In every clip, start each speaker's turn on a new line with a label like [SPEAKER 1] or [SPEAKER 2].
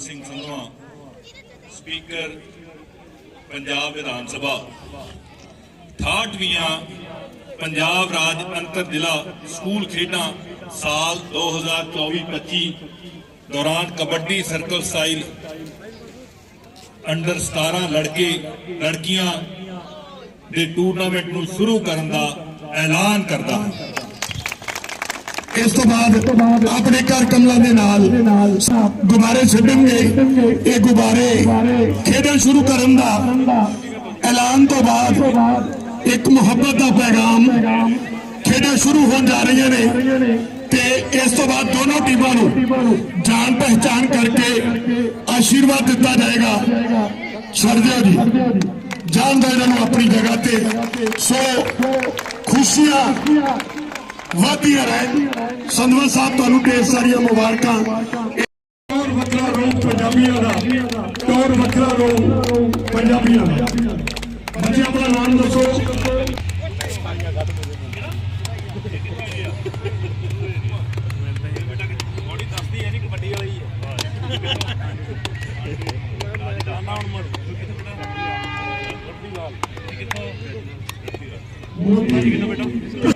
[SPEAKER 1] Singh Sandhwan speaker Punjab Vidhan Sabha. 68ਵੀਆਂ Punjab ਰਾਜ ਅੰਤਰ ਜ਼ਿਲ੍ਹਾ school ਖੇਡਾਂ ਸਾਲ 2024-25 ਦੌਰਾਨ ਕਬੱਡੀ ਸਰਕਲ ਸਟਾਈਲ ਅੰਡਰ 17 ਲੜਕੇ, ਲੜਕੀਆਂ ਦੇ ਟੂਰਨਾਮੈਂਟ ਨੂੰ ਸ਼ੁਰੂ ਕਰਨ ਦਾ ਐਲਾਨ ਕਰਦਾ ਹਾਂ।
[SPEAKER 2] ਇਸ ਤੋਂ ਬਾਅਦ ਆਪਣੇ ਘਰ ਕਮਲਾਂ ਦੇ ਨਾਲ ਗੁਬਾਰੇ ਛੱਡਣਗੇ। ਇਹ ਗੁਬਾਰੇ ਖੇਡਣ ਸ਼ੁਰੂ ਕਰਨ ਦਾ ਐਲਾਨ ਤੋਂ ਬਾਅਦ ਇੱਕ ਮੁਹੱਬਤ ਦਾ ਪੈਗਾਮ ਖੇਡਾਂ ਸ਼ੁਰੂ ਹੋਣ ਜਾ ਰਹੀਆਂ ਨੇ ਤੇ ਇਸ ਤੋਂ ਬਾਅਦ ਦੋਨੋਂ ਟੀਮਾਂ ਨੂੰ ਜਾਣ ਪਹਿਚਾਨ ਕਰਕੇ ਆਸ਼ੀਰਵਾਦ ਦਿੱਤਾ ਜਾਏਗਾ। ਛੱਡ ਜੀ। ਜਾਣਦਾ ਇਹਨਾਂ ਨੂੰ ਆਪਣੀ ਜਗ੍ਹਾ ਤੇ। ਸੋ ਖੁਸ਼ੀਆਂ ਵਾਦੀਆਂ ਰਹਿਣ। ਸੰਧਵਾ ਸਾਹਿਬ ਤੁਹਾਨੂੰ ਢੇਰ ਸਾਰੀਆਂ ਮੁਬਾਰਕਾਂ। ਟੋਰ ਵੱਖਰਾ ਰੂਪ ਪੰਜਾਬੀਆਂ ਦਾ। ਟੋਰ ਵੱਖਰਾ ਰੂਪ ਪੰਜਾਬੀਆਂ ਦਾ। ਬੱਚੇ ਆਪਣਾ ਨਾਮ ਦੱਸੋ।
[SPEAKER 3] ਬੋਡੀ ਦੱਸਦੀ ਹੈ ਨਹੀਂ ਕਬੱਡੀ ਵਾਲੀ ਹੈ ਨਾ ਹੁਣ ਮੜ ਕਿੱਥੋਂ? ਬੇਟਾ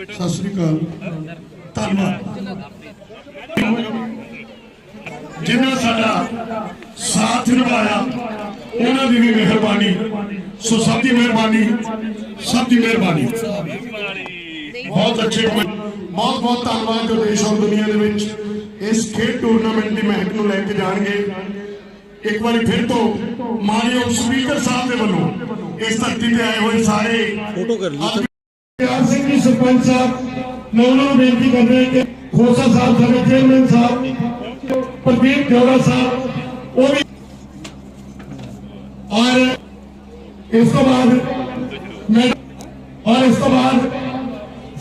[SPEAKER 2] ਸਤਿ ਸ੍ਰੀ ਅਕਾਲ। ਧੰਨਵਾਦ। ਜਿਨ੍ਹਾਂ ਸਾਡਾ ਸਾਥ ਨਿਭਾਇਆ ਉਹਨਾਂ ਦੀ ਵੀ ਮਿਹਰਬਾਨੀ। ਸੋ ਸਭ ਦੀ ਮਿਹਰਬਾਨੀ ਸਭ ਦੀ ਮਿਹਰਬਾਨੀ। ਬਹੁਤ ਅੱਛੇ ਬਹੁਤ ਬਹੁਤ ਧੰਨਵਾਦ ਜੋ ਦੇਸ਼ ਔਰ ਦੁਨੀਆ ਦੇ ਵਿੱਚ ਇਸ ਖੇਡ ਟੂਰਨਾਮੈਂਟ ਦੀ ਮਹਿਕ ਨੂੰ ਲੈ ਕੇ ਜਾਣਗੇ। ਇੱਕ ਵਾਰੀ ਫਿਰ ਤੋਂ ਮਾਨਯੋਗ ਸਪੀਕਰ ਸਾਹਿਬ ਦੇ ਵੱਲੋਂ ਇਸ ਧਰਤੀ ਤੇ ਆਏ ਹੋਏ ਸਾਰੇ ਫੋਟੋ ਕਰ ਲਈ। ਪਿਆਰ ਸਿੰਘ ਜੀ ਸਰਪੰਚ ਸਾਹਿਬ ਮੈਂ ਉਹਨਾਂ ਨੂੰ ਬੇਨਤੀ ਕਰ ਰਿਹਾ ਕਿ ਖੋਸਾ ਸਾਹਿਬ ਸਾਡੇ ਚੇਅਰਮੈਨ ਸਾਹਿਬ ਪ੍ਰਦੀਪ ਜੋੜਾ ਸਾਹਿਬ ਉਹ ਵੀ ਔਰ ਇਸ ਤੋਂ ਬਾਅਦ ਮੈਂ ਔਰ ਇਸ ਤੋਂ ਬਾਅਦ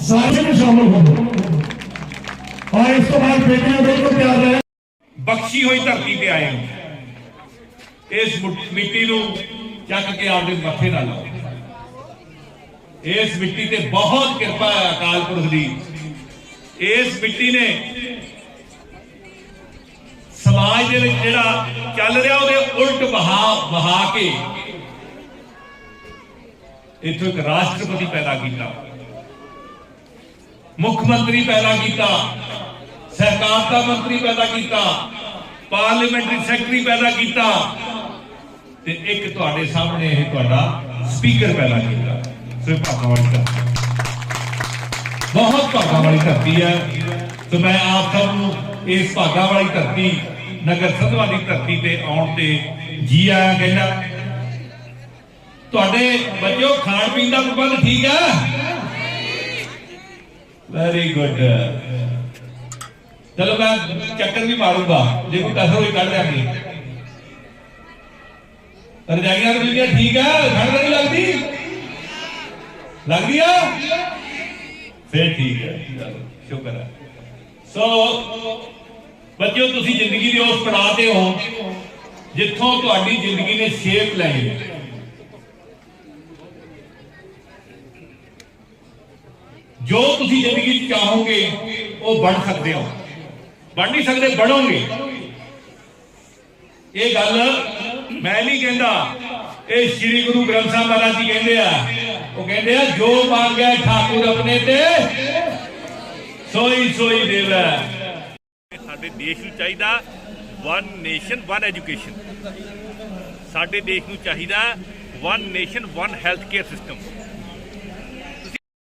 [SPEAKER 2] ਸਾਰੇ ਨੂੰ ਸ਼ਾਮਲ ਹੋ ਔਰ ਇਸ ਤੋਂ ਬਾਅਦ ਬੇਟੀਆਂ ਬਿਲਕੁਲ ਤਿਆਰ ਰਹੇ
[SPEAKER 1] ਬਖਸ਼ੀ ਹੋਈ ਧਰਤੀ ਤੇ ਆਏ ਹੋ ਇਸ ਮੁ- ਮਿੱਟੀ ਨੂੰ ਚੱਕ ਕੇ ਆਪਦੇ ਮੱਥੇ ਨਾਲ ਲਾਓ ਇਸ ਮਿੱਟੀ ਤੇ ਬਹੁਤ ਕਿਰਪਾ ਹੈ ਅਕਾਲ ਪੁਰਖ ਦੀ। ਇਸ ਮਿੱਟੀ ਨੇ ਸਮਾਜ ਦੇ ਵਿੱਚ ਜਿਹੜਾ ਚੱਲ ਰਿਹਾ ਉਹਦੇ ਉਲਟ ਵਹਾ ਵਹਾ ਕੇ ਇੱਥੋਂ ਇੱਕ ਰਾਸ਼ਟਰਪਤੀ ਪੈਦਾ ਕੀਤਾ। ਮੁੱਖ ਮੰਤਰੀ ਪੈਦਾ ਕੀਤਾ। ਸਹਿਕਾਰਤਾ ਮੰਤਰੀ ਪੈਦਾ ਕੀਤਾ। ਪਾਰਲੀਮੈਂਟਰੀ ਸੈਕਟਰੀ ਪੈਦਾ ਕੀਤਾ। ਤੇ ਇੱਕ ਤੁਹਾਡੇ ਸਾਹਮਣੇ ਇਹ ਤੁਹਾਡਾ ਸਪੀਕਰ ਪੈਦਾ ਕੀਤਾ। ਸੋ ਇਹ ਵਾਲੀ ਧਰਤੀ ਬਹੁਤ ਭਾਗਾਂ ਵਾਲੀ ਧਰਤੀ ਹੈ। ਤੇ ਮੈਂ ਆਪ ਸਭ ਨੂੰ ਇਸ ਭਾਗਾਂ ਵਾਲੀ ਧਰਤੀ, ਨਗਰ ਸੰਧਵਾ ਦੀ ਧਰਤੀ ਤੇ ਆਉਣ ਤੇ ਜੀ ਆਇਆਂ ਕਹਿੰਦਾ, ਤੁਹਾਡੇ ਬੱਚਿਓ, ਖਾਣ ਪੀਣ ਦਾ ਪ੍ਰਬੰਧ ਠੀਕ ਹੈ? ਵੈਰੀ ਗੁੱਡ ਚਲੋ ਮੈਂ ਚੱਕਰ ਵੀ ਮਾਰੂੰਗਾ ਜੇ ਕੋਈ ਕਸਰ ਹੋਈ ਕੱਢ ਦਿਆਂਗੇ ਰਜਾਈਆਂ ਤੇ ਬਿਲਕੁਲ ਠੀਕ ਹੈ? ਠੰਡ ਨਹੀਂ ਲੱਗਦੀ? ਲੱਗਦੀ ਆ? ਫੇਰ ਠੀਕ ਹੈ। ਸ਼ੁਕਰ ਹੈ। ਸੋ ਬੱਚਿਓ, ਤੁਸੀਂ ਜ਼ਿੰਦਗੀ ਦੇ ਉਸ ਪੜਾਅ ਤੇ ਹੋ ਜਿੱਥੋਂ ਤੁਹਾਡੀ ਜ਼ਿੰਦਗੀ ਨੇ ਸ਼ੇਪ ਲੈਣੀ ਹੈ ਜੋ ਤੁਸੀਂ ਜ਼ਿੰਦਗੀ 'ਚ ਚਾਹੋਗੇ, ਉਹ ਬਣ ਸਕਦੇ ਹੋ। ਬਣ ਨਹੀਂ ਸਕਦੇ, ਬਣੋਗੇ। ਇਹ ਗੱਲ ਮੈਂ ਨਹੀਂ ਕਹਿੰਦਾ, ਇਹ ਸ੍ਰੀ ਗੁਰੂ ਗ੍ਰੰਥ ਸਾਹਿਬ ਮਹਾਰਾਜ ਜੀ ਕਹਿੰਦੇ ਆ ਉਹ ਕਹਿੰਦੇ ਆ, ਜੋ ਮੰਗਿਆ ਠਾਕੁਰ ਆਪਣੇ ਤੇ, ਸੋਈ ਸੋਈ ਦੇਵੈ।
[SPEAKER 3] ਸਾਡੇ ਦੇਸ਼ ਨੂੰ ਚਾਹੀਦਾ ਵਨ ਨੇਸ਼ਨ ਵਨ ਐਜੂਕੇਸ਼ਨ ਸਾਡੇ ਦੇਸ਼ ਨੂੰ ਚਾਹੀਦਾ one nation one health care system